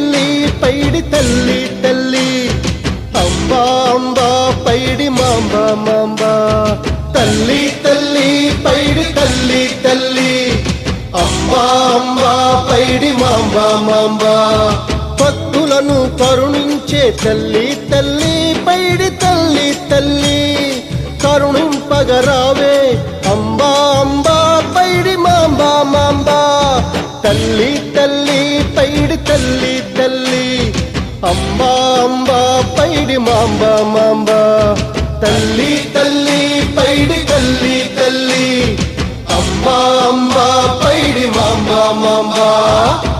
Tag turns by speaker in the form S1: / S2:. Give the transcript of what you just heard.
S1: తల్లి పైడి తల్లి తల్లి. అంబా అంబా పైడి మాంబా మాంబ. తల్లి తల్లి పైడి తల్లి తల్లి. అంబా అంబా పైడి మాంబా మాంబా. భక్తులను కరుణించే తల్లి తల్లి పైడి తల్లి తల్లి. కరుణింపగరావే తల్లి తల్లి పైడి తల్లి తల్లి. అంబా అంబా పైడి మాంబ మాంబ. తల్లి తల్లి పైడి తల్లి తల్లి. అంబా అంబా పైడి మాంబ మాంబా.